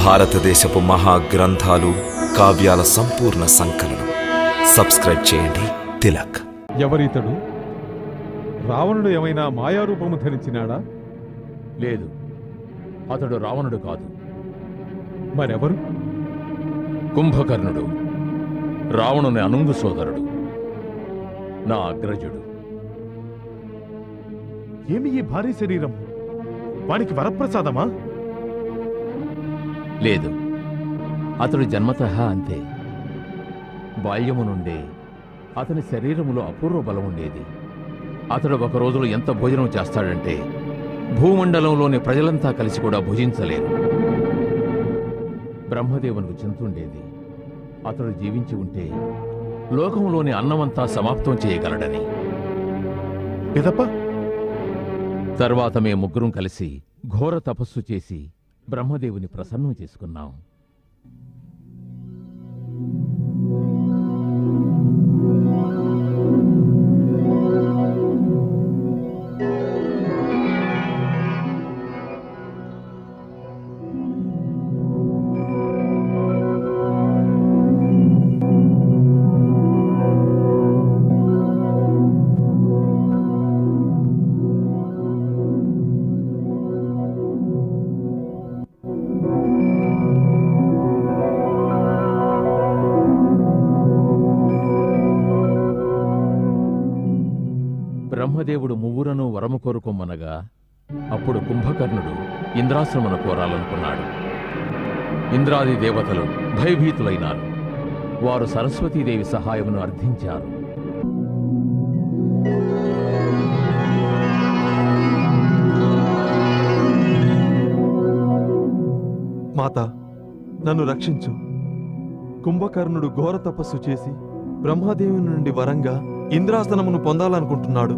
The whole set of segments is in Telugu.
భారతదేశపు మహా గ్రంథాలు కావ్యాల సంపూర్ణ సంకలనం. సబ్స్క్రైబ్ చేయండి. తిలక్. ఎవరితడు? రావణుడు ఏమైనా మాయారూపము ధరించినాడా? లేదు. అతడు రావణుడు కాదు. మరెవరు? కుంభకర్ణుడు. రావణుని అనుంగు సోదరుడు. నా అగ్రజుడు. ఏమి ఈ భారీ శరీరం వానికి వరప్రసాదమా? లేదు. అతడు జన్మతః అంతే. బాల్యము నుండే అతని శరీరములో అపూర్వ బలం ఉండేది. అతడు ఒక రోజులో ఎంత భోజనం చేస్తాడంటే భూమండలంలోని ప్రజలంతా కలిసి కూడా భుజించలేరు. బ్రహ్మదేవునికి చింతుండేది అతడు జీవించి ఉంటే లోకంలోని అన్నమంతా సమాప్తం చేయగలడని. పిదప తర్వాత మే ముగ్గురం కలిసి ఘోర తపస్సు చేసి బ్రహ్మదేవుని ప్రసన్నం చేసుకున్నాం. బ్రహ్మదేవుడు మువ్వురను వరము కోరుకోమనగా అప్పుడు కుంభకర్ణుడు ఇంద్రాశ్రమను కోరాలనుకున్నాడు. ఇంద్రాది దేవతలు భయభీతులైనారు. వారు సరస్వతీదేవి సహాయమును అర్థించారు. మాత నన్ను రక్షించు. కుంభకర్ణుడు ఘోర తపస్సు చేసి బ్రహ్మదేవుని నుండి వరంగా ఇంద్రాసనమును పొందాలనుకుంటున్నాడు.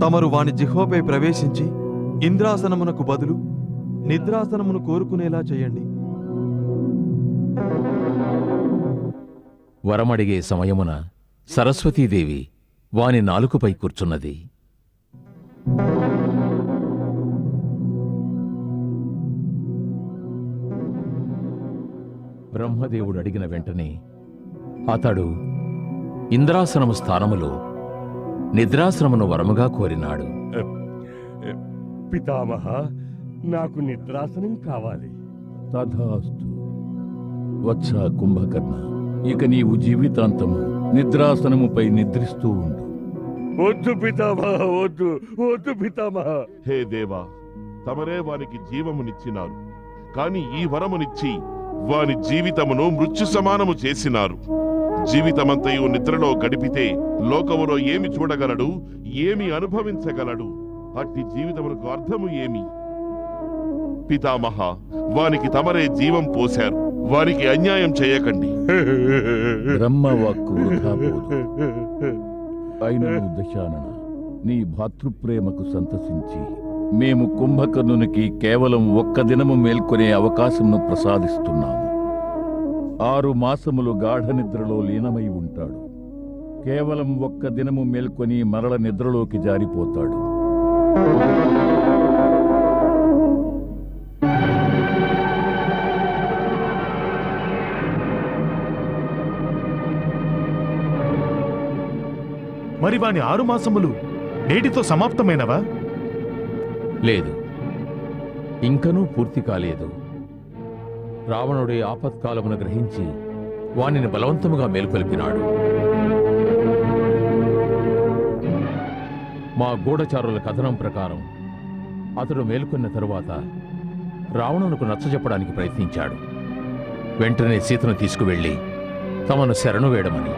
తమరు వాని జిహ్వపై ప్రవేశించి ఇంద్రాసనమునకు బదులు నిద్రాసనమును కోరుకునేలా చేయండి. వరమడిగే సమయమున సరస్వతీదేవి వాని నాలుకపై కూర్చున్నది. బ్రహ్మదేవుడు అడిగిన వెంటనే అతడు ఇంద్రాసనము స్థానములో నిద్రాశ్రమను వరముగా కోరినాడు. పితామహ నాకు నిద్రాసనం కావాలి. తథాస్తు. వత్స కుంభకర్ణ ఇక నీవు జీవితాంతము నిద్రాసనముపై నిద్రిస్తూ ఉండు. వద్దు పితామహ వద్దు వద్దు పితామహ. హే దేవా తమరే వానికి జీవమునిచ్చినారు. కాని ఈ వరమునిచ్చి వాని జీవితమును మృత్యు సమానము చేసినారు. జీవితమంతయు నిద్రలో గడిపితే లోకములో ఏమి చూడగలడు ఏమి అనుభవించగలడు? అట్టి జీవితమునకు అర్థము ఏమి? పితామహ వానికి తమరే జీవం పోశారు. వారికి అన్యాయం చేయకండి. బ్రహ్మవాక్కు అయినను దశానన నీ భాతృప్రేమకు సంతసించి మేము కుంభకర్ణునికి కేవలం ఒక్క దినము మేల్కొనే అవకాశంను ప్రసాదిస్తున్నాము. ఆరు మాసములు గాఢ నిద్రలో లీనమై ఉంటాడు. కేవలం ఒక్క దినము మేల్కొని మరల నిద్రలోకి జారిపోతాడు. మరి వాని ఆరు మాసములు నేటితో సమాప్తమైనవా? లేదు. ఇంకనూ పూర్తి కాలేదు. రావణుడి ఆపత్కాలమును గ్రహించి వానిని బలవంతముగా మేల్కొల్పినాడు. మా గూఢచారుల కథనం ప్రకారం అతడు మేల్కొన్న తరువాత రావణునకు నచ్చజెప్పడానికి ప్రయత్నించాడు. వెంటనే సీతను తీసుకువెళ్ళి తమను శరణు వేయడమని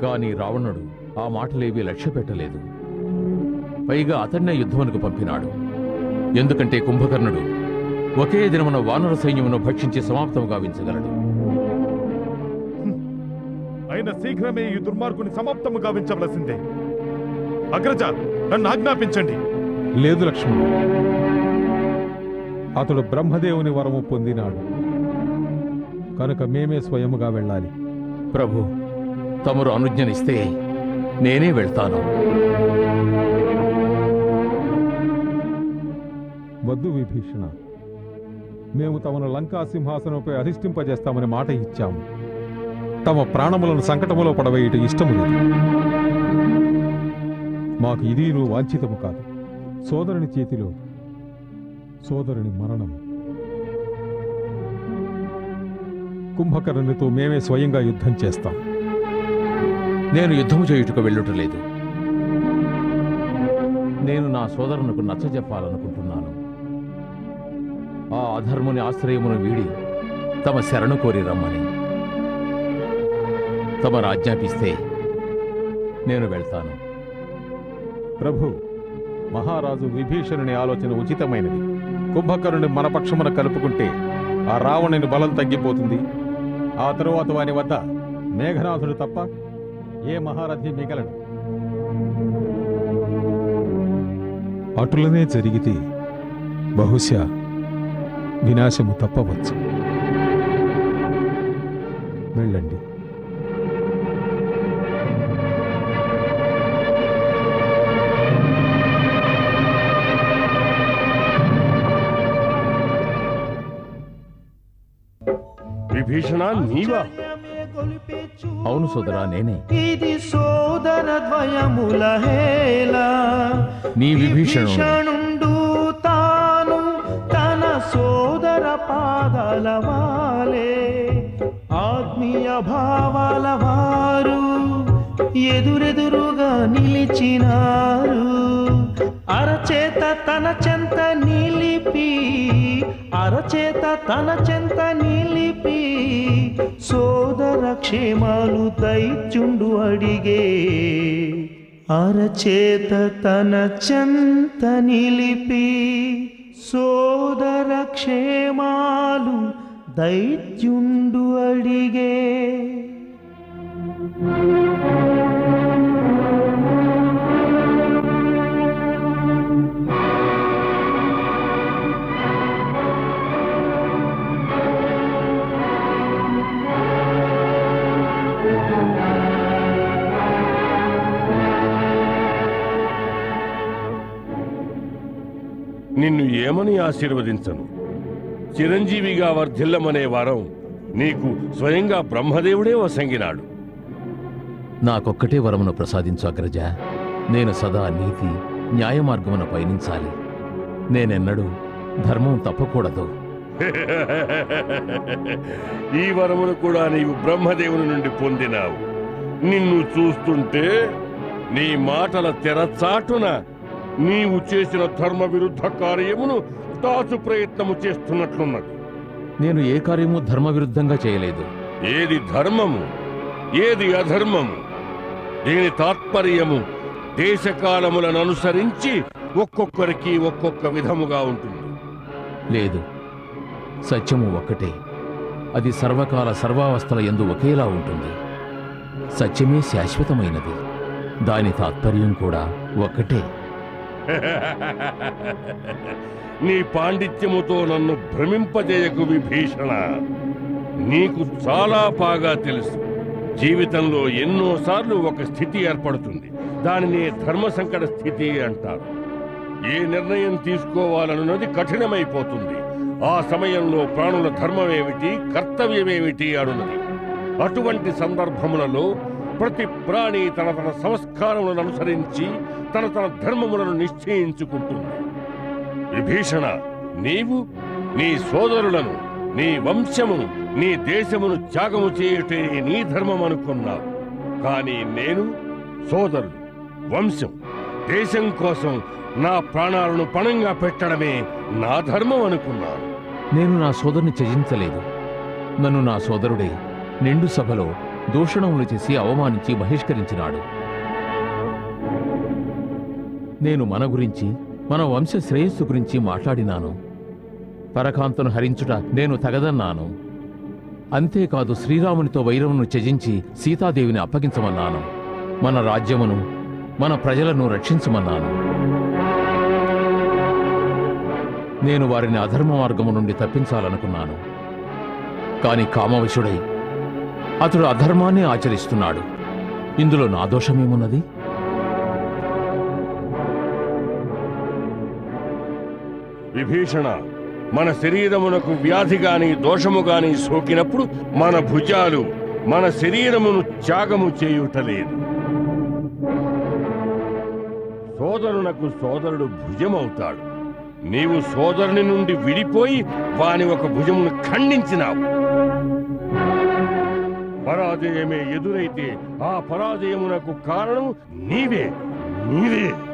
కాని రావణుడు ఆ మాటలేవీ లక్ష్య పెట్టలేదు పైగా అతన్నే యుద్ధమునకు పంపినాడు. ఎందుకంటే కుంభకర్ణుడు ఒకే దినమున వానర సైన్యమును భక్షించి సమాప్తం గావించగలడు. అయిన శీఘ్రమే ఈ దుర్మార్గుని సమాప్తము గావించవలసిందే. అగ్రజ నన్ను ఆజ్ఞాపించండి. లేదు లక్ష్మణుడు అతడు బ్రహ్మదేవుని వరము పొందినాడు. కనుక మేమే స్వయముగా వెళ్ళాలి. ప్రభు తమరు అనుజ్ఞనిస్తే నేనే వెళ్తాను. వద్దు విభీషణ. మేము తమను లంకా సింహాసనంపై అధిష్ఠింపజేస్తామని మాట ఇచ్చాము. తమ ప్రాణములను సంకటములో పడవేయట ఇష్టము లేదు. మాకు ఇది నువ్వు వాంఛితము కాదు. సోదరుని చేతిలో సోదరుని మరణము. కుంభకర్ణునితో మేమే స్వయంగా యుద్ధం చేస్తాం. నేను యుద్ధము చేయుటకు వెళ్ళుట లేదు. నేను నా సోదరునకు నచ్చజెప్పాలనుకుంటున్నాను. ఆ అధర్ముని ఆశ్రయమును వీడి తమ శరణు కోరి రమ్మని. తమ రాజ్ఞాపిస్తే నేను వెళ్తాను. ప్రభు మహారాజు విభీషణుని ఆలోచన ఉచితమైనది. కుంభకర్ణుని మన పక్షమున కలుపుకుంటే ఆ రావణుని బలం తగ్గిపోతుంది. ఆ తరువాత వాని వద్ద మేఘనాథుడు తప్ప ఏ మహారథి మిగలడు. అటులనే జరిగితే బహుశా వినాశము తప్పవచ్చు. వెళ్ళండి. విభీషణ నీవా? అవును సోదరా నేనే. ఇది సోదర ద్వయముల హేళ. నీ విభీషణుడు. పాదాల వాలే ఆత్మీయ భావాల వారు ఎదురెదురుగా నిలిచినారు. అరచేత తన చెంత నిలిపి అరచేత తన చెంత నిలిపి సోదర క్షేమాలు దైత్యుండు అడిగే అరచేత తన చెంత నిలిపి సోదర క్షేమాలు దైత్యుండు అడిగే. ఏమని ఆశీర్వదించను. చిరంజీవిగా వర్ధిల్లమనే వారం నీకు స్వయంగా బ్రహ్మదేవుడే వసంగినాడు. నాకొక్కటే వరమును ప్రసాదించు అగ్రజ. నేను సదా నీతి న్యాయ మార్గమున పయనించాలి. నేనెన్నడూ ధర్మం తప్పకూడదు. ఈ వరమును కూడా నీవు బ్రహ్మదేవుని నుండి పొందినావు. నిన్ను చూస్తుంటే నీ మాటల తెరచాటున నీవు చేసిన ధర్మ విరుద్ధ కార్యమును దాచు ప్రయత్నము చేస్తున్నట్లున్నది. నేను ఏ కార్యము ధర్మ విరుద్ధంగా చేయలేదు. ఏది ధర్మము? ఏది అధర్మము? దీని తాత్పర్యము దేశకాలములను అనుసరించి ఒక్కొక్కరికి ఒక్కొక్క విధముగా ఉంటుంది. లేదు. సత్యము ఒక్కటే. అది సర్వకాల సర్వావస్థల ఎందు ఒకేలా ఉంటుంది. సత్యమే శాశ్వతమైనది. దాని తాత్పర్యం కూడా ఒక్కటే. నీ పాండిత్యముతో నన్ను భ్రమింపజేయకు విభీషణ. నీకు చాలా బాగా తెలుసు. జీవితంలో ఎన్నోసార్లు ఒక స్థితి ఏర్పడుతుంది. దానిని ధర్మ సంకట స్థితి అంటారు. ఏ నిర్ణయం తీసుకోవాలన్నది కఠినమైపోతుంది. ఆ సమయంలో ప్రాణుల ధర్మమేమిటి కర్తవ్యమేమిటి అడున్నది అటువంటి సందర్భములలో ప్రతి ప్రాణి తన తన సంస్కారములను అనుసరించి తన తన ధర్మములను నిశ్చయించుకుంటుంది. విభీషణ నీవు నీ సోదరులను నీ వంశమును నీ దేశమును త్యాగము చేయుటే నీ ధర్మం అనుకున్నావు కానీ నేను సోదరుడు వంశం దేశం కోసం నా ప్రాణాలను పణంగా పెట్టడమే నా ధర్మం అనుకున్నాను నేను నా సోదరుని త్యజించలేదు. నన్ను నా సోదరుడే నిండు సభలో దూషణములు చేసి అవమానించి బహిష్కరించినాడు. నేను మన గురించి మన వంశ శ్రేయస్సు గురించి మాట్లాడినాను. పరకాంతను హరించుట నేను తగదన్నాను. అంతేకాదు శ్రీరామునితో వైరమును త్యజించి సీతాదేవిని అప్పగించమన్నాను. మన రాజ్యమును మన ప్రజలను రక్షించమన్నాను. నేను వారిని అధర్మ మార్గము నుండి తప్పించాలనుకున్నాను. కాని కామవశుడై అతడు అధర్మాన్ని ఆచరిస్తున్నాడు. ఇందులో నా దోషమేమున్నది? విభీషణ మన శరీరమునకు వ్యాధి గాని దోషము గాని సోకినప్పుడు మన భుజాలు మన శరీరమును త్యాగము చేయుటలేదు. సోదరునకు సోదరుడు భుజమవుతాడు. నీవు సోదరుని నుండి విడిపోయి వాని ఒక భుజమును ఖండించినావు. పరాజయమే ఎదురైతే ఆ పరాజయమునకు కారణం నీవే నీవే.